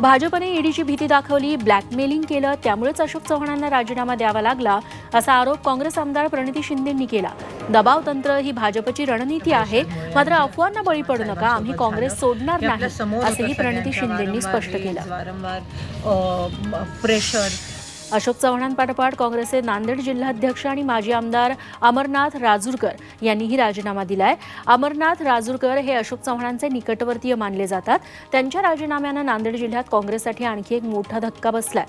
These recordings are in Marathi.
भाजपने ईडीची भीती दाखवली ब्लॅकमेलिंग केलं त्यामुळेच अशोक चव्हाणांना राजीनामा द्यावा लागला असा आरोप काँग्रेस आमदार प्रणिती शिंदेंनी केला. दबाव तंत्र ही भाजपची रणनीती आहे मात्र अफवांना बळी पडू नका आम्ही काँग्रेस सोडणार नाही असंही प्रणिती शिंदेंनी स्पष्ट केलं. प्रेशर अशोक चव्हाणांपाठोपाठ काँग्रेसचे नांदेड जिल्हाध्यक्ष आणि माजी आमदार अमरनाथ राजूरकर यांनीही राजीनामा दिलाय. अमरनाथ राजूरकर हे अशोक चव्हाणांचे निकटवर्तीय मानले जातात. त्यांच्या राजीनाम्यानं नांदेड जिल्ह्यात काँग्रेससाठी आणखी एक मोठा धक्का बसलाय.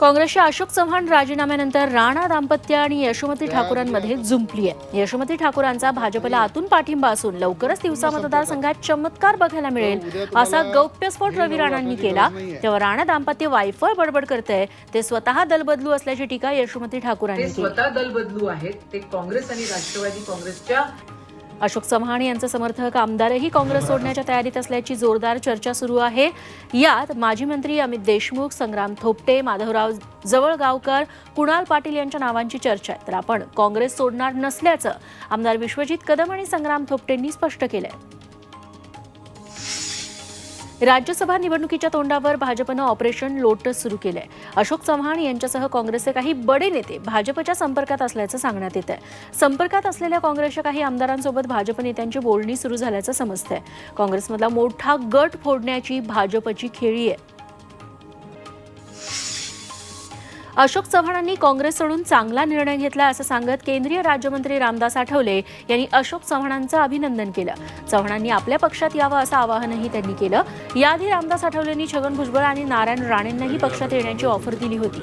काँग्रेसच्या अशोक चव्हाण राजीनाम्यानंतर राणा दाम्पत्य आणि यशोमती ठाकूरांमध्ये जुंपली आहे. यशोमती ठाकूरांचा भाजपला आतून पाठिंबा असून लवकरच तिवसा मतदारसंघात चमत्कार बघायला मिळेल. असा गौप्यस्फोट रवी राणांनी केला. तेव्हा राणा दाम्पत्य वायफळ बडबड करतंय. ते स्वतः दलबदलू असल्याची टीका यशोमती ठाकूरांनी स्वतः दल बदलू आहेत. ते काँग्रेस आणि राष्ट्रवादी काँग्रेसच्या अशोक चव्हाण यांचे समर्थक आमदारही काँग्रेस सोडण्याच्या तयारीत असल्याची जोरदार चर्चा सुरू आहे. यात माजी मंत्री अमित देशमुख संग्राम थोपटे माधवराव जवळगावकर कुणाल पाटील यांच्या नावांची चर्चा आहे. तर आपण काँग्रेस सोडणार नसल्याचं आमदार विश्वजित कदम आणि संग्राम थोपटेंनी स्पष्ट केलंय. राज्यसभा निवडणुकीच्या तोंडावर भाजपनं ऑपरेशन लोटस सुरू केलंय. अशोक चव्हाण यांच्यासह काँग्रेसचे काही बडे नेते भाजपच्या संपर्कात असल्याचं सांगण्यात येत आहे संपर्कात असलेल्या काँग्रेसच्या काही आमदारांसोबत भाजप नेत्यांची बोलणी सुरू झाल्याचं समजतंय. काँग्रेसमधला मोठा गट फोडण्याची भाजपची खेळी आहे. अशोक चव्हाणांनी काँग्रेस सोडून चांगला निर्णय घेतला असं सांगत केंद्रीय राज्यमंत्री रामदास आठवले यांनी अशोक चव्हाणांचं अभिनंदन केलं. चव्हाणांनी आपल्या पक्षात यावं असं आवाहनही त्यांनी केलं. याआधी रामदास आठवलेंनी छगन भुजबळ आणि नारायण राणेंनाही पक्षात येण्याची ऑफर दिली होती.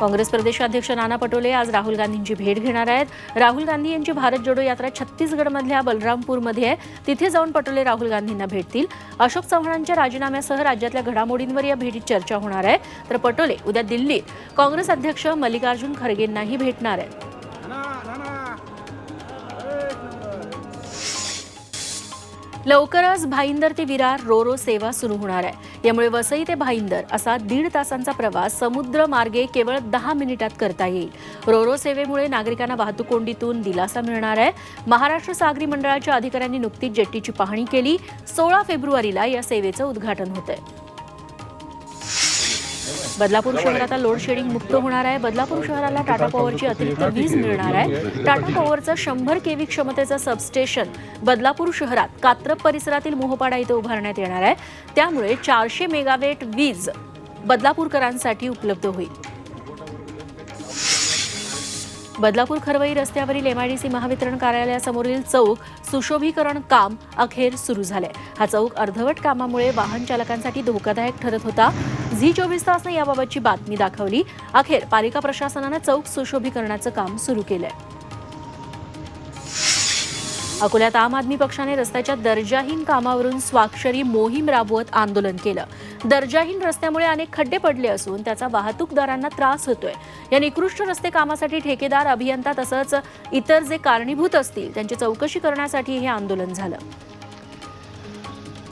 काँग्रेस प्रदेशाध्यक्ष नाना पटोले आज राहुल गांधींची भेट घेणार आहेत. राहुल गांधी यांची भारत जोडो यात्रा छत्तीसगडमधल्या बलरामपूरमध्ये आहे. तिथे जाऊन पटोले राहुल गांधींना भेटतील. अशोक चव्हाणांच्या राजीनाम्यासह राज्यातल्या घडामोडींवर या भेटीत चर्चा होणार आहे. तर पटोले उद्या दिल्लीत काँग्रेस अध्यक्ष मल्लिकार्जुन खरगेंनाही भेटणार आहेत. लवकरच भाईंदर ते विरार रोरो सेवा सुरू होणार आहे. यामुळे वसई ते भाईंदर असा दीड तासांचा प्रवास समुद्र मार्गे केवळ दहा मिनिटात करता येईल. रोरो सेवेमुळे नागरिकांना वाहतूक कोंडीतून दिलासा मिळणार आहे. महाराष्ट्र सागरी मंडळाच्या अधिकाऱ्यांनी नुकतीच जेट्टीची पाहणी केली. सोळा फेब्रुवारीला या सेवेचं उद्घाटन होतं आहे बदलापूर शहर आता लोड शेडिंग मुक्त होणार आहे. बदलापूर शहराला टाटा पॉवरची अतिरिक्त वीज मिळणार आहे. टाटा पॉवरचं शंभर केव्ही क्षमतेचं सबस्टेशन बदलापूर शहरात कात्रप परिसरातील मोहपाडा इथं उभारण्यात येणार आहे. त्यामुळे चारशे मेगावेट वीज बदलापूरकरांसाठी उपलब्ध होईल. बदलापूर खरवई रस्त्यावरील एमआयडीसी महावितरण कार्यालयासमोरील चौक सुशोभीकरण काम अखेर सुरू झालंय. हा चौक अर्धवट कामामुळे वाहन चालकांसाठी धोकादायक ठरत होता. झी चोवीस तासनं याबाबतची बातमी दाखवली. अखेर पालिका प्रशासनानं चौक सुशोभीकरणाचं काम सुरू केलंय. अकोल्यात आम आदमी पक्षाने रस्त्याच्या दर्जाहीन कामावरून स्वाक्षरी मोहीम राबवत आंदोलन केलं. दर्जाहीन रस्त्यामुळे अनेक खड्डे पडले असून त्याचा वाहतूकदारांना त्रास होतोय. या निकृष्ट रस्ते कामासाठी ठेकेदार अभियंता तसंच इतर जे कारणीभूत असतील त्यांची चौकशी करण्यासाठी हे आंदोलन झालं.